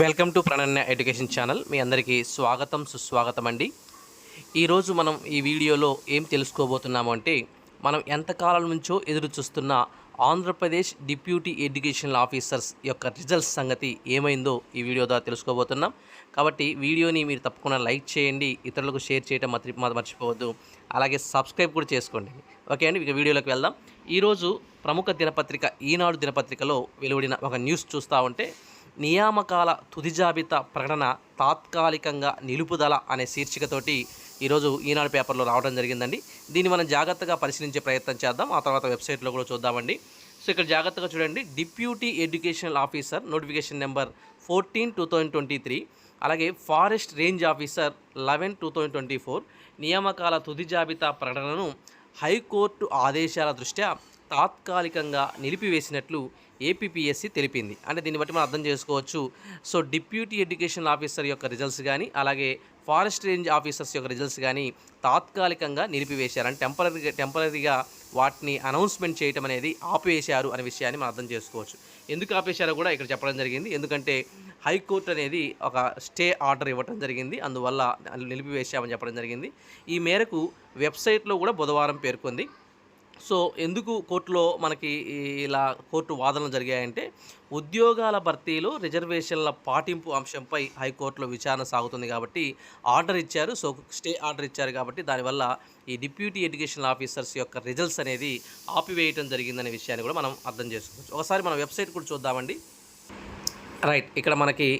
Welcome to Prananya education channel. మీ అందరికీ స్వాగతం సుస్వాగతం అండి. ఈరోజు మనం ఈ వీడియోలో ఏం తెలుసుకోబోతున్నాము అంటే మనం ఎంతకాలం నుంచో ఎదురు చూస్తున్న ఆంధ్రప్రదేశ్ డిప్యూటీ ఎడ్యుకేషనల్ ఆఫీసర్స్ యొక్క రిజల్ట్స్ సంగతి ఏమైందో ఈ వీడియో ద్వారా తెలుసుకోబోతున్నాం. కాబట్టి వీడియోని మీరు తప్పకుండా లైక్ చేయండి ఇతరులకు షేర్ చేయడం మతి మర్చిపోవద్దు. అలాగే సబ్స్క్రైబ్ కూడా చేసుకోండి. ఓకే అండి ఇక వీడియోలోకి వెళ్దాం. ఈరోజు ప్రముఖ దినపత్రిక ఈనాడు దినపత్రికలో వెలువడిన ఒక న్యూస్ చూస్తూ ఉంటే నియామకాల తుది జాబితా ప్రకటన తాత్కాలికంగా నిలుపుదల అనే శీర్షికతోటి ఈరోజు ఈనాడు పేపర్లో రావడం జరిగిందండి. దీన్ని మనం జాగ్రత్తగా పరిశీలించే ప్రయత్నం చేద్దాం. ఆ తర్వాత వెబ్సైట్లో కూడా చూద్దామండి. సో ఇక్కడ జాగ్రత్తగా చూడండి. Deputy educational officer notification number fourteen two thousand twenty three అలాగే forest range officer eleven two thousand twenty four నియామకాల తుది జాబితా ప్రకటనను హైకోర్టు ఆదేశాల దృష్ట్యా తాత్కాలికంగా నిలిపివేసినట్లు ఏపీపీఎస్సీ తెలిపింది. అంటే దీన్ని బట్టి మనం అర్థం చేసుకోవచ్చు. సో డిప్యూటీ ఎడ్యుకేషన్ ఆఫీసర్ యొక్క రిజల్ట్స్ కానీ అలాగే ఫారెస్ట్ రేంజ్ ఆఫీసర్స్ యొక్క రిజల్ట్స్ కానీ తాత్కాలికంగా నిలిపివేశారు. అంటే టెంపరీగా టెంపరీగా వాటిని అనౌన్స్మెంట్ చేయటం అనేది ఆపేశారు అనే విషయాన్ని మనం అర్థం చేసుకోవచ్చు. ఎందుకు ఆపేశారో కూడా ఇక్కడ చెప్పడం జరిగింది. ఎందుకంటే హైకోర్టు అనేది ఒక స్టే ఆర్డర్ ఇవ్వడం జరిగింది. అందువల్ల నిలిపివేశామని చెప్పడం జరిగింది. ఈ మేరకు వెబ్సైట్లో కూడా బుధవారం పేర్కొంది. సో ఎందుకు కోర్టులో మనకి ఇలా కోర్టు వాదనలు జరిగాయంటే ఉద్యోగాల భర్తీలో రిజర్వేషన్ల పాటింపు అంశంపై హైకోర్టులో విచారణ సాగుతుంది కాబట్టి ఆర్డర్ ఇచ్చారు. సో స్టే ఆర్డర్ ఇచ్చారు కాబట్టి దానివల్ల ఈ డిప్యూటీ ఎడ్యుకేషన్ ఆఫీసర్స్ యొక్క రిజల్ట్స్ అనేది ఆపివేయటం జరిగిందనే విషయాన్ని కూడా మనం అర్థం చేసుకోవచ్చు. ఒకసారి మన వెబ్సైట్ కూడా చూద్దామండి. రైట్ ఇక్కడ మనకి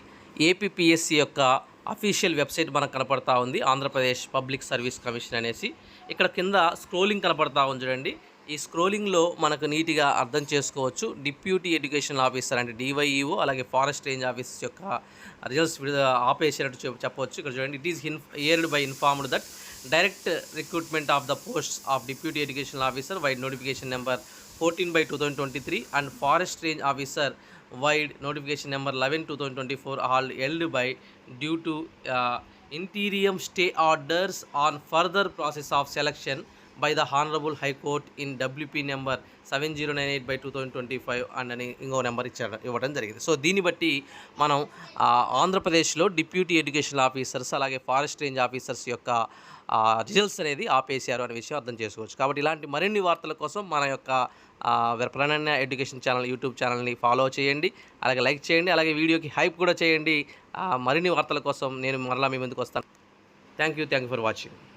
ఏపీపీఎస్సి యొక్క అఫీషియల్ వెబ్సైట్ మనకు కనపడతా ఉంది. ఆంధ్రప్రదేశ్ పబ్లిక్ సర్వీస్ కమిషన్ అనేసి. ఇక్కడ కింద స్క్రోలింగ్ కనపడతా ఉంది చూడండి. ఈ స్క్రోలింగ్లో మనకు నీట్గా అర్థం చేసుకోవచ్చు. డిప్యూటీ ఎడ్యుకేషన్ ఆఫీసర్ అంటే డివైఈఓ అలాగే ఫారెస్ట్ రేంజ్ ఆఫీస్ యొక్క రిజల్ట్స్ ఆపేసినట్టు చెప్పవచ్చు. ఇక్కడ చూడండి. It is in heard by informed that direct recruitment of the post of deputy education officer vide notification number fourteen by two thousand twenty three and forest range officer wide notification number 11 2024 all held by due to uh, interim stay orders on further process of selection by the honourable high court in WP number seven zero nine eight by two thousand twenty five and అని ఇంకో number ఇచ్చాడు ఇవ్వడం జరిగింది. So దీన్ని బట్టి మనం ఆంధ్రప్రదేశ్లో deputy education officers అలాగే ఫారెస్ట్ రేంజ్ ఆఫీసర్స్ యొక్క రిజల్ట్స్ అనేది ఆపేశారు అనే విషయం అర్థం చేసుకోవచ్చు. కాబట్టి ఇలాంటి మరిన్ని వార్తల కోసం మన యొక్క ప్రణన్య ఎడ్యుకేషన్ ఛానల్ యూట్యూబ్ ఛానల్ని ఫాలో చేయండి. అలాగే లైక్ చేయండి. అలాగే వీడియోకి హైప్ కూడా చేయండి. మరిన్ని వార్తల కోసం నేను మరలా మీ ముందుకు వస్తాను. Thank you thank you for watching